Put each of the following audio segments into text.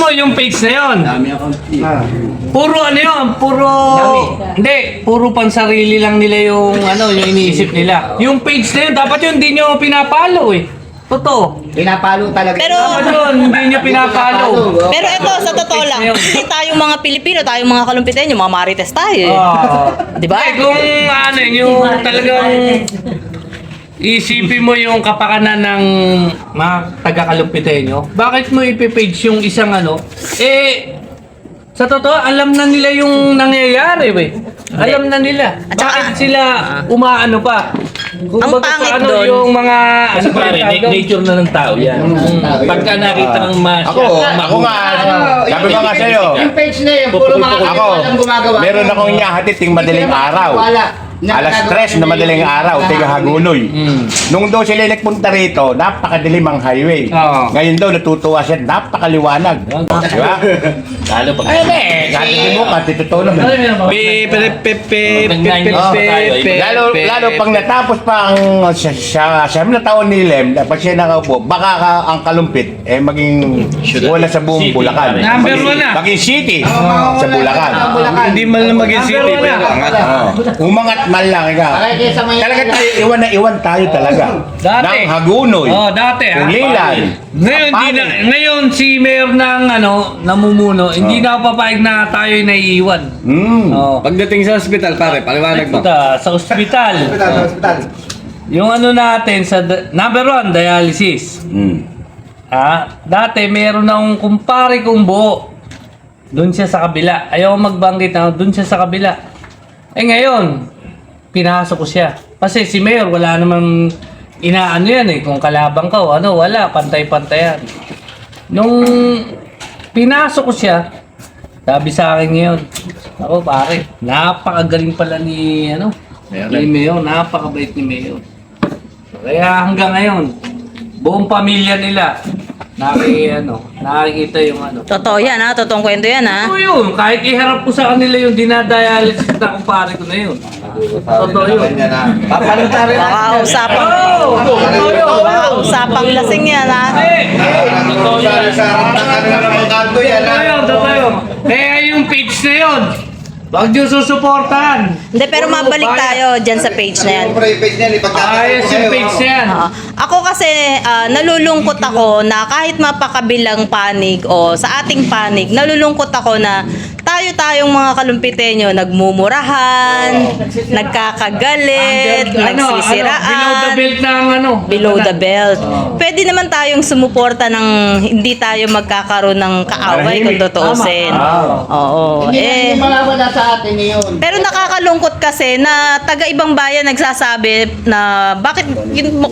mo yung page na yon. Dami account. Puro ano yun, puro... Hindi, puro pansarili lang nila yung ano, yung iniisip nila. Yung page na yun, dapat yun hindi nyo pinapalo eh. Totoo. Pinapalo talaga. Pero, Dapat yun, hindi nyo pinapalo. pero ito, sa totoo lang, hindi tayong mga Pilipino, tayong mga kalumpitenyo, mga marites tayo eh. Ah. Di ba? Eh, kung ano yun, yung talagang isipin mo yung kapakanan ng mga taga-kalumpitenyo, bakit mo ipipage yung isang ano? Eh, sa totoo, alam na nila yung nangyayari, we. Alam na nila. At saka- Bakit sila umaano pa? Kung Ang pangit ano, doon- yung mga... Kasi pare, na- nature na ng tao yan. Pagka nakita ng mas... Ako, ako nga, sabi ko nga sa'yo, Yung page na yun, puro mga ako, kaibigan gumagawa. meron akong iyahatid ting madaling araw. Wala. Alas tres na madaling araw, tiga Hagunoy. Nung daw sila nagpunta rito, napakadilim ang highway. Oo. Ngayon daw natutuwa siya, napakaliwanag. Di ba? Lalo pag... Ay, eh, sabi mo, katitutulog. Pe, pe, pe, pe, pe, pe, pe, pe, lalo, lalo pang natapos pa ang siya, siya, siyam na taon ni Lem, pag siya nakaupo, baka ka, ang kalumpit, eh maging wala sa buong Bulacan. Number one na. Maging city sa Bulacan. Hindi man lang maging city, pero angat. Oh, umangat man lang ikaw. Talaga tayo, iwan na iwan tayo talaga. Dati. Ng Hagunoy. Oh, dati ah. Kulilan. Ngayon, di na, ngayon si Mayor ng ano, namumuno, hindi Oh. na ako papayag na tayo naiiwan. Mm. Oh. Pagdating sa ospital, pare, paliwanag mo. Puta, sa ospital. Yung ano natin sa number one, dialysis. Mm. Ah, dati meron akong kumpare kong buo. Doon siya sa kabila. Ayaw magbanggit na doon siya sa kabila. Eh ngayon, pinasok ko siya. Kasi si Mayor, wala namang inaano yan eh. Kung kalabang ka o ano, wala. Pantay-pantayan. Nung pinasok ko siya, sabi sa akin ngayon, ako pare, napakagaling pala ni, ano, ni Mayor. Napakabait ni Mayor. Kaya hanggang ngayon, buong pamilya nila, naki, ano, nakikita yung ano. Totoo yan ha, totoong kwento yan ha. Totoo yun, kahit iharap ko sa kanila yung dinadialysis na kumpare ko na yun. Totoo yun. Papalitan rin Baka usapang, baka usapang lasing yan ha. Eh, Totoo yun. Totoo yun, totoo yun. Kaya yung page na yun, Huwag niyo susuportahan. Hindi, pero mabalik tayo dyan sa page na yan. Ayos yung page na yan. Oo. Ako kasi ah, nalulungkot ako na kahit mapakabilang panig o sa ating panig, nalulungkot ako na tayo-tayong mga kalumpitenyo nagmumurahan, nagkakagalit, Ano, ano, nagsisiraan. below the belt ng ano. Below the belt. Pwede naman tayong sumuporta ng hindi tayo magkakaroon ng kaaway kung tutuusin. Oo. Hindi na Eh, hindi mawawala sa atin yun. pero nakakalungkot kasi na taga ibang bayan nagsasabi na bakit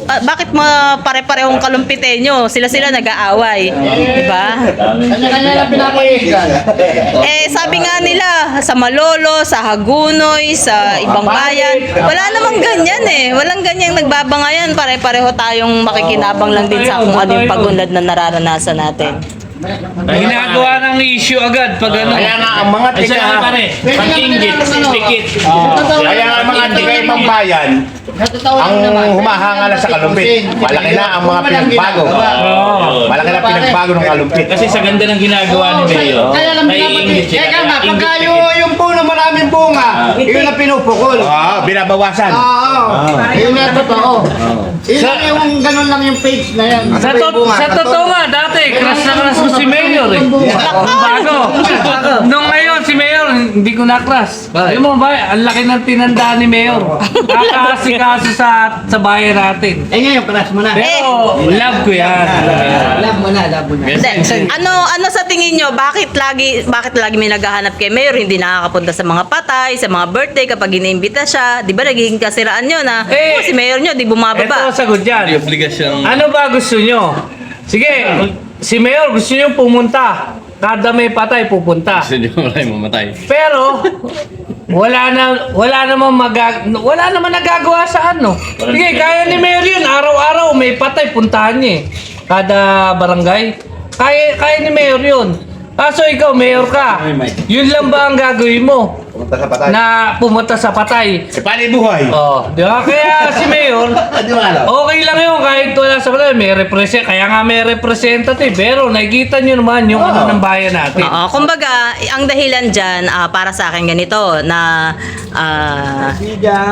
ah, bakit mga pare-parehong kalumpitenyo sila-sila nag-aaway, 'di ba? Kanya-kanya pinapaigan. Eh sabi nga nila sa Malolo, sa Hagunoy, sa ibang bayan, wala namang ganyan eh. Walang ganyang nagbabangayan. Pare-pareho tayong makikinabang lang din sa kung ano yung pagunlad na nararanasan natin. Ginagawa ng issue agad pag ano. Kaya nga ang mga pare? Pag-ingit, pikit. kaya nga ang mga tiga ibang bayan, ang humahanga na sa kalumpit. Malaki na ang mga pinagbago. Malaki na pinagbago ng kalumpit. Kasi sa ganda ng ginagawa ni lang naiingit siya. Kaya nga, pagka yung, puno maraming bunga, yun ang pinupukol. Oo, binabawasan. Oo. Yun nga totoo. Yun yung ganun lang yung page na yan. Sa, to- sa totoo nga, crush na crush ko si Mayor eh. Bago. Nung ngayon, si Mayor, hindi ko na-crush. Alam mo ba, ang laki ng tinanda ni Mayor. Kakasikaso sa, sa bayan natin. Eh ngayon, crush mo na. Pero, love ko yan. Love mo na, love mo na. Hindi. Ano ano sa tingin nyo bakit lagi bakit lagi may naghahanap kay Mayor hindi nakakapunta sa mga patay, sa mga birthday kapag iniimbita siya? 'Di ba nagiging kasiraan nyo na Eh, oh, si Mayor nyo di Ito bumababa. ang sagot dyan. obligasyon. Ano ba gusto nyo? Sige, si Mayor gusto nyo pumunta. Kada may patay, pupunta. Gusto nyo wala yung mamatay. Pero wala na wala namang magag wala naman nagagawa sa ano. Sige, kaya ni Mayor yun. Araw-araw may patay puntahan niya. eh. Kada barangay. Kaya kaya ni Mayor yun. Kaso ikaw, Mayor ka. Yun lang ba ang gagawin mo? Punta sa patay. na pumunta sa patay. Paano yung buhay? Oh, di ba? Kaya si Mayor, Di ba alam? okay lang yun kahit wala sa patay. May represent, kaya nga may representative. Pero nakikita nyo naman yung ano ng bayan natin. Oo, kumbaga, ang dahilan dyan, ah, para sa akin ganito, na ah,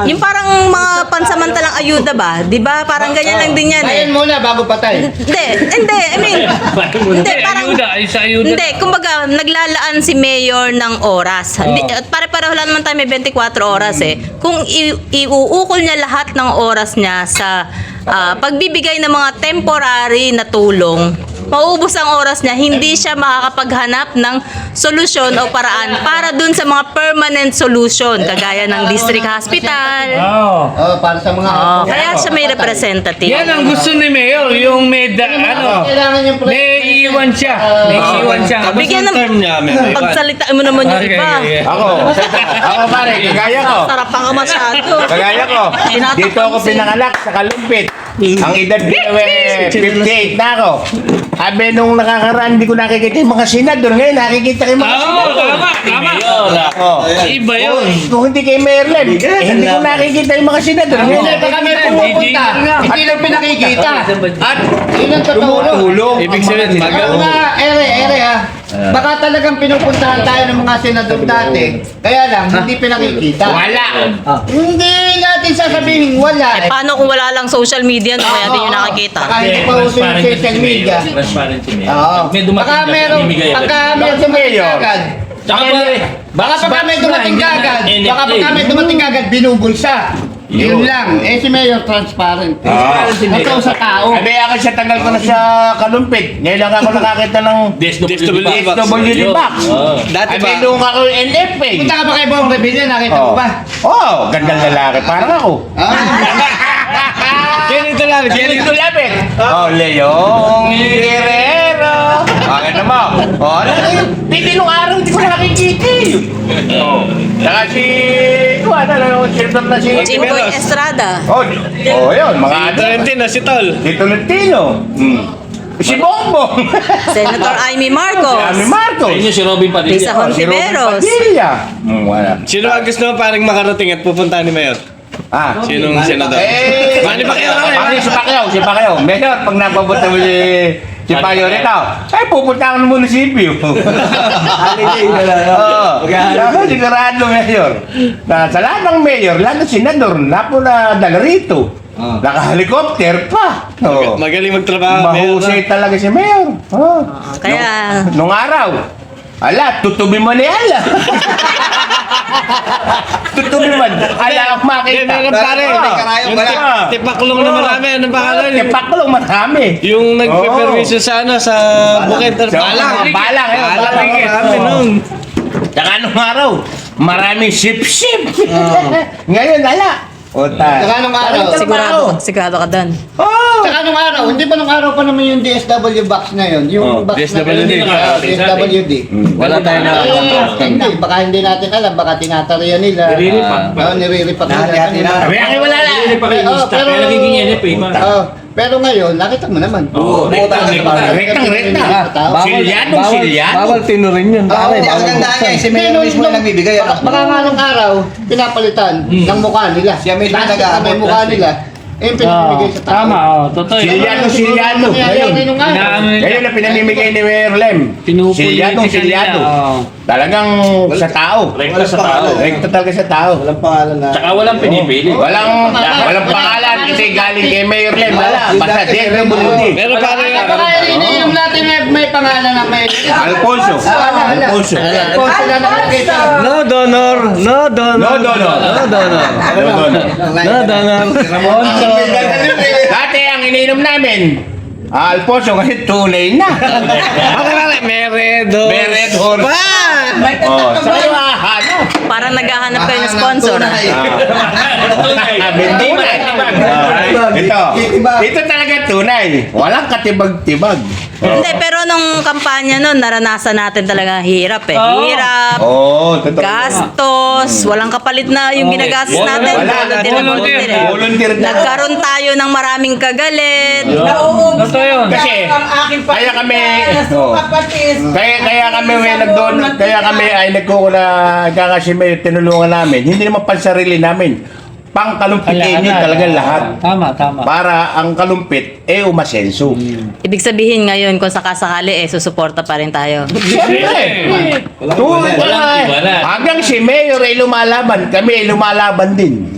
yung parang mga pansamantalang ayuda ba? Di ba? Parang ganyan lang din yan eh. muna bago patay. Hindi, hindi, I mean, hindi, parang, ayuda, ay sa ayuda. hindi, kumbaga, naglalaan si Mayor ng oras. Hindi, at pare-pareho lang naman tayo may 24 oras eh. Kung i- iuukol niya lahat ng oras niya sa ah, pagbibigay ng mga temporary na tulong, mauubos ang oras niya, hindi siya makakapaghanap ng solusyon o paraan para dun sa mga permanent solution, kagaya ng district hospital. Oo. Oh, para sa mga... Oh, kaya siya may representative. Yan ang gusto ni Mayor, yung may da, ano, Kailangan yung may iwan siya. May iwan siya. Tapos Bigyan ng- term niya, iba. Pagsalitaan mo naman yung Okay, iba. okay, okay. Ako, ako pare, kagaya ko. Sarapan ka masyado. Kagaya ko. Dito ako si- pinanganak sa Kalumpit. Ang edad ko eh, 58 na ako. Abe nung nakakaraan, hindi ko nakikita yung mga senador. Ngayon, nakikita ko yung mga Oo, senador. tama, tama. Oh. Iba yun. Kung hindi kay Mayor Lem, eh, hindi ko nakikita yung mga senador. Ngayon, Hindi, pumupunta. Hindi lang pinakikita. At Yun ang totoo. tumutulong. Ibig sabihin, mag- Ako nga, ere, ere ha. Baka talagang pinupuntahan tayo ng mga senador dati. Kaya lang, hindi pinakikita. Wala. Hindi natin sasabihin wala. Eh, paano kung wala lang social media no kaya din yung nakakita? Baka hindi pa uso yung social media. Transparent si Mayor. Oo. May dumating Baka na, meron, baka may dumating agad. Tsaka pare, Baka pagka may dumating agad, baka pagka may dumating agad, binubulsa. Yun lang. Eh si Mayor transparent. Ah. Ito sa tao. Abe, ako siya tagal ko na sa Kalumpit. Ngayon lang ako nakakita ng DSWD box. DSWD box. Oo. Dati ba? nung ako yung NFA. Punta ka ba kay Bong Revilla? Nakita mo Oh. ba? Oh, gandang lalaki. Parang ako. Ah, Ganito lang, Ganito lapit. Oh, Leong Guerrero. Bakit naman? Oh, ano yun? Hindi nung araw, hindi ko nakikita eh. Oh. Saka si... Kuha na lang yung silver na si... Jimboy Estrada. Oh, di- oh, yun, mga ano. Trentino, si Tol. Si Tolentino. Hmm. Si Bongbong. Senator Amy Si Ami Marcos. Marcos. Ayun si Robin Padilla. Lisa Oh, si Robin. Padilla. Hmm, wala. Sino ang gusto mo parang makarating at pupunta ni Mayor? Ah. Sinong senador? Eh, Manny Pacquiao si Pacquiao, si Pacquiao. Mayor, pag napapunta mo si si Pacquiao rito, ay pupunta ako ng munisipyo. Holiday na lang. Oo. Ako, sigurado, Mayor. Na, sa lahat ng Mayor, lahat ng senador, napo na dala rito. Naka-helicopter pa. Oo. Magaling magtrabaho, Mayor. Mahusay talaga si Mayor. Oo. Kaya, Nung araw, ala, tutubi man ni ala. tutubi man. Ala makita. Hindi, meron pare. Yung tip- tipaklong na marami. Anong pangalan? Tipaklong marami. Yung nagpe-permission sa ano, sa Bukid. Balang. Balang, eh, Balang. balang. Marami nun. Saka anong araw, maraming sip-sip. Ngayon, ala. Ota. Saka nung araw. sigurado, sigurado ka doon. Oh. Saka nung araw, hindi ba nung araw pa naman yung DSW box na yun? Yung Oh, box DSWD. na Ah, DSWD. Wala tayo na. Eh, Hindi, baka hindi natin alam, baka tinatariyan nila. Niriripak. Oo, niriripak nila. Sabi nga wala na. Hindi pa kayo lista, pero- kaya nagiging NFA pa. Oo, pero ngayon, nakita mo naman. Oo, rekta, rekta. Rektang, rekta. Silyadong silyado. Bawal tinurin yun. Pare, ang ganda niya, si Mayor mismo yung nagbibigay. Baka, baka nga nung araw, pinapalitan ng mukha nila. Siya talaga. may mukha nila. Eh, yung pinamimigay sa tao. Tama, oh, totoo yun. Silyado, silyado. Ngayon. Inaano nila. Ngayon na pinamimigay ni Mayor Lem. Pinupulitika Silyadong nila. Talagang sa tao. Rekta sa tao. Rekta talaga sa tao. Walang pangalan na. Tsaka walang pinipili. Walang walang pangalan kasi galing kay Mayor Lem. Wala. Basta DSWD. Pero pare, Baka iniinom natin may, may pangalan na may... Alfonso. Ah. Alfonso. Nakakita. no donor, no donor. No donor. No donor. Ano doon? No donor. Dati ang iniinom namin, ah, Alfonso kasi tunay na. Meredo. May red horse. Oh, sa kayo ano? Parang naghahanap kayo ng sponsor. ah. Hindi Ah, Ito. Ito talaga tunay. Walang katibag-tibag. Hindi, pero nung kampanya nun, naranasan natin talaga hirap eh. Oo. Hirap, Oo, totoo. gastos, walang kapalit na yung ginagastos Wala, natin. wala. Volunteer na Volunteer. volunteer eh. Volunteer na. Nagkaroon tayo ng maraming kagalit. Totoo yun. Kasi, kaya kami, kaya, kaya kami may nagdoon, kaya kami ay nagkukula, kaya kasi may tinulungan namin, hindi naman pansarili namin, pang kalumpitin yun talaga lahat. Tama, tama. Para ang kalumpit, eh, umasenso. Ibig sabihin ngayon, kung sakasakali, eh, susuporta pa rin tayo. Siyempre. Tuloy Walang iwala. Hanggang si Mayor ay lumalaban, kami ay lumalaban din.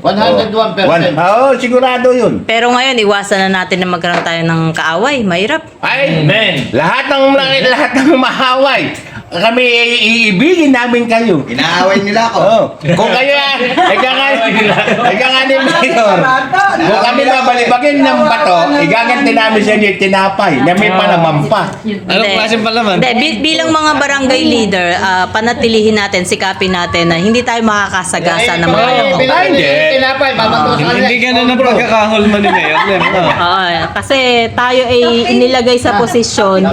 101%. One, oo, sigurado yun. Pero ngayon, iwasan na natin na magkaroon tayo ng kaaway. Mahirap. Ay, Amen. lahat ng lahat ng mahaway, kami iibigin namin kayo. Inaaway nila ako. Oh, kung kayo ika nga ni Mayor, kung kami mabalibagin ng bato, igaganti namin sa inyo yung tinapay na may palaman pa. Anong Hindi. klase pa naman? Hindi, bi- bilang mga barangay leader, ah, panatilihin natin, sikapin natin na hindi tayo makakasagasa ng mga loko. Ay, hindi. Tinapay, mamatos ka Hindi ganun ang pagkakahulman ni Mayor. Oo, kasi tayo ay inilagay sa posisyon,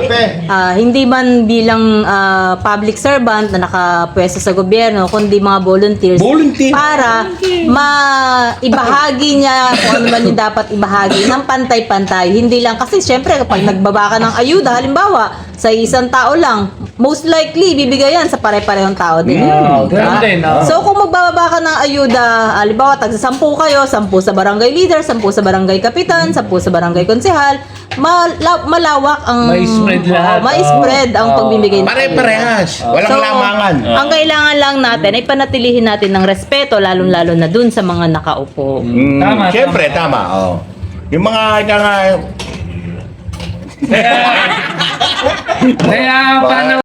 ah, hindi man bilang ah, public servant na nakapwesto sa gobyerno, kundi mga volunteers. Volunteer. Para maibahagi niya kung ano man yung dapat ibahagi ng pantay-pantay. Hindi lang, kasi syempre kapag nagbaba ka ng ayuda, halimbawa, sa isang tao lang, most likely, bibigay yan sa pare-parehong tao din. Oo, ganun Ah. din, oo. So, kung magbababa ka ng ayuda, halimbawa, tagsa sampu kayo, sampu sa barangay leader, sampu sa barangay kapitan, sampu sa barangay konsehal, mala- malawak ang... May spread lahat. Oo, may spread ang Oo. pagbibigay ng. Pare-parehas. Walang So, lamangan. Ang kailangan lang natin ay panatilihin natin ng respeto, lalong-lalo na dun sa mga nakaupo. Mm, Tama, Siyempre, tama. Oh. Yung mga, ika nga, Kaya paano